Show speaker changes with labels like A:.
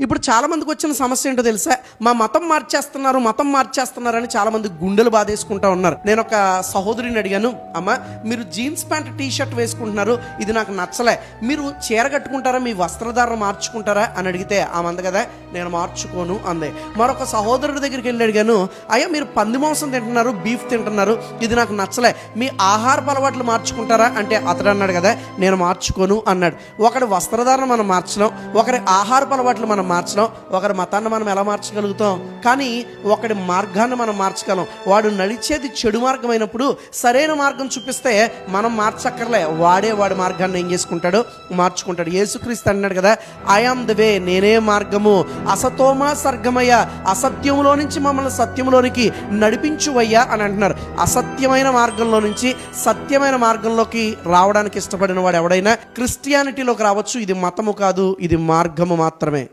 A: ఇప్పుడు చాలామందికి వచ్చిన సమస్య ఏంటో తెలుసా? మా మతం మార్చేస్తున్నారు మతం మార్చేస్తున్నారు అని గుండెలు బాధేసుకుంటా ఉన్నారు. నేను ఒక సహోదరిని అడిగాను అమ్మ మీరు జీన్స్ ప్యాంట్ టీ షర్ట్ వేసుకుంటున్నారు ఇది నాకు నచ్చలే. మీరు చీర కట్టుకుంటారా మీ వస్త్రధారణ మార్చుకుంటారా? అని అడిగితే ఆమె అంది కదా నేను మార్చుకోను అంది. మరొక సహోదరుడి దగ్గరికి వెళ్ళి అడిగాను అయ్యా మీరు పంది మాంసం తింటున్నారు బీఫ్ తింటున్నారు ఇది నాకు నచ్చలే. మీ ఆహారపు అలవాట్లు మార్చుకుంటారా? అంటే అతడు అన్నాడు కదా నేను మార్చుకోను అన్నాడు. ఒకరి వస్త్రధారణ మనం మార్చడం ఒకరి ఆహారపు అలవాట్లు మనం మార్చడం ఒకరి మతాన్ని మనం ఎలా మార్చగలుగుతాం? కానీ ఒకడి మార్గాన్ని మనం మార్చగలం. వాడు నడిచేది చెడు మార్గం అయినప్పుడు సరైన మార్గం చూపిస్తే మనం మార్చక్కర్లే. వాడే వాడి మార్గాన్ని ఏం చేసుకుంటాడు? మార్చుకుంటాడు. యేసుక్రీస్తు అన్నాడు కదా ఐఆమ్ ద వే నేనే మార్గము. అసతోమా సర్గమయ్య అసత్యములో నుంచి మమ్మల్ని సత్యములోనికి నడిపించువయ్యా? అని అంటున్నారు. అసత్యమైన మార్గంలో నుంచి సత్యమైన మార్గంలోకి రావడానికి ఇష్టపడిన వాడు ఎవడైనా క్రిస్టియానిటీలోకి రావచ్చు. ఇది మతము కాదు ఇది మార్గము మాత్రమే.